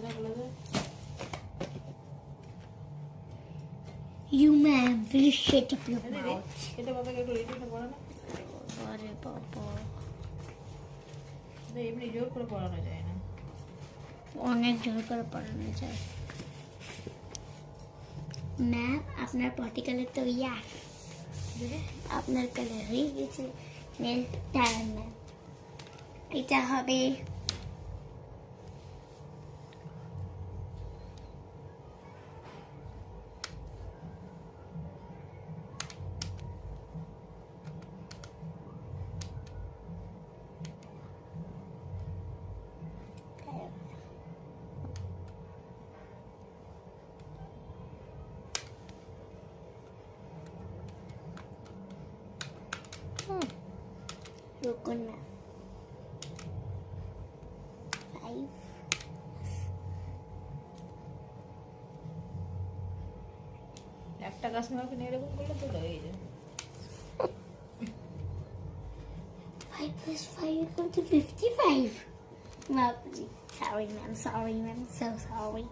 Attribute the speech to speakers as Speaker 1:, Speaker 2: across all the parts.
Speaker 1: মাথাটা খুলে দে
Speaker 2: You man, very shit of your
Speaker 1: রে, রে,
Speaker 2: mouth.
Speaker 1: এটা বাবাকে একটু রেডিটা পড়া না
Speaker 2: আরে বাবা
Speaker 1: তো এমনি জোর করে পড়ানো যায় না
Speaker 2: অনেক জোর করে পড়ানো যায় ম্যাম আপনার পটি কালার তো ইয়া আপনার কালার হয়ে গেছে নেল দাঁড়ান ম্যাম এটা হবে We're gonna five.
Speaker 1: একটা
Speaker 2: Five plus five equal to fifty-five. Well, sorry, ma'am. Sorry, ma'am. So sorry.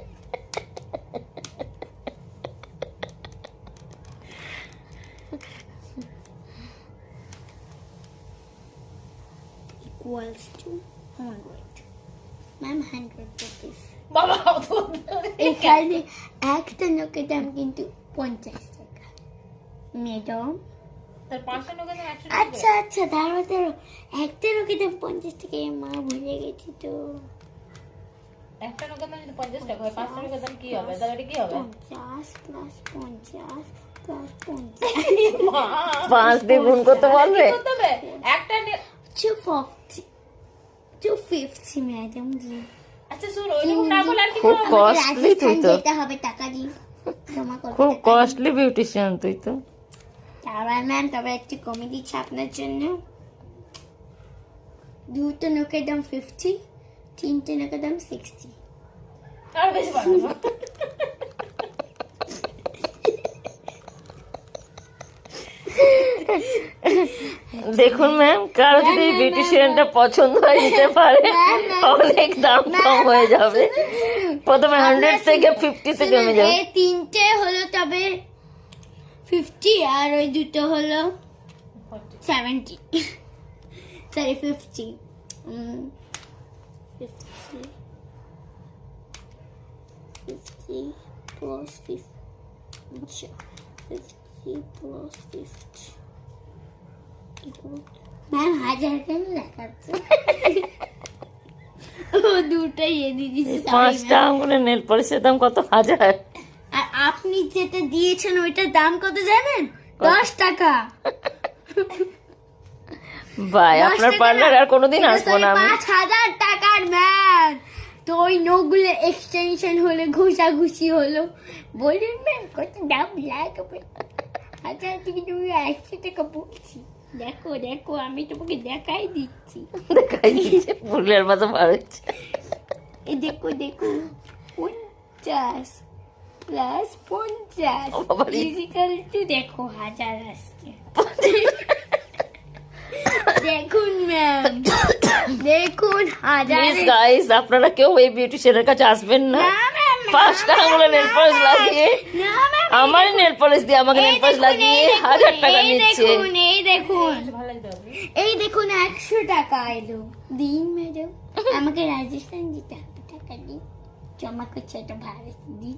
Speaker 2: equals to 100 ma'am hundred rupees
Speaker 1: বাবা
Speaker 2: এখানে একটা নোকের দাম কিন্তু পঞ্চাশ টাকা ম্যাডাম আচ্ছা আচ্ছা দাঁড়ো দাঁড়ো একটা নোকের দাম পঞ্চাশ টাকা মা ভুলে গেছি তো
Speaker 1: একটা নোকের দাম যদি পঞ্চাশ টাকা হয় পাঁচশো নোকের দাম কি হবে তাহলে কি হবে
Speaker 2: পঞ্চাশ প্লাস পঞ্চাশ প্লাস পঞ্চাশ
Speaker 3: পাঁচ দিয়ে গুণ করতে বলবে?
Speaker 1: একটা নে-
Speaker 2: two fifty two fifty madam ji
Speaker 1: আচ্ছা শোনো ওইরকম না বলে আর কি
Speaker 3: খুব কস্টলি তুই তো।
Speaker 2: যেতে হবে টাকা দিন।
Speaker 3: খুব কস্টলি বিউটিশিয়ান তুই তো।
Speaker 2: তারপর ম্যাম তবে একটু কমে দিচ্ছি আপনার জন্য। দুটো নোকের দাম ফিফটি তিনটে নোকের দাম সিক্সটি
Speaker 1: আর বেশি
Speaker 3: দেখুন ম্যাম কারও যদি এই বিউটিশিয়ানটা পছন্দ হয় নিতে পারে অনেক দাম কম হয়ে যাবে। প্রথমে হান্ড্রেড থেকে ফিফটিতে কমে যাবে।
Speaker 2: তিনটে হলো তবে ফিফটি আর ওই দুটো হলো seventy sorry fifty fifty fifty plus fifty fifty plus fifty ma'am হাজার কেন দেখাচ্ছে? ও দুটোই এ দিয়েছে ma'am।
Speaker 3: আঙুলের নেল পলিশের দাম কত? হাজার।
Speaker 2: আর আপনি যেটা দিয়েছেন ওইটার দাম কত জানেন? দশ টাকা।
Speaker 3: ভাই আপনার পার্লার আর কোনোদিন আসব না আমি।
Speaker 2: পাঁচ হাজার টাকার ম্যাম। তো ওই নখগুলো এক্সটেনশন হলো ঘুষাঘুষি হলো। বলুন ম্যাম কত দাম? লাগবে হাজার থেকে তুমি একশো টাকা বলছি। দেখো দেখো আমি তোমাকে দেখাই দিচ্ছি।
Speaker 3: দেখাই দিচ্ছে মতো বার হচ্ছে।
Speaker 2: এই দেখো দেখো পঞ্চাশ প্লাস পঞ্চাশ। ফিজিক্যাল টু দেখো হাজার আসছে। দেখুন ম্যাম দেখুন হাজার
Speaker 3: গাইস আপনারা কেউ এই বিউটিশিয়ানের কাছে আসবেন না, পাঁচটা আঙুলে নেল পলিশ লাগিয়ে আমার নেল পলিশ দিয়ে আমাকে নেল পলিশ লাগিয়ে হাজার টাকা নিচ্ছে
Speaker 2: এই দেখুন এই দেখুন একশো টাকা এলো দিন ম্যাডাম আমাকে রাজস্থান যেতে হবে টাকা দিন জমা করছে এটা ভারত দিন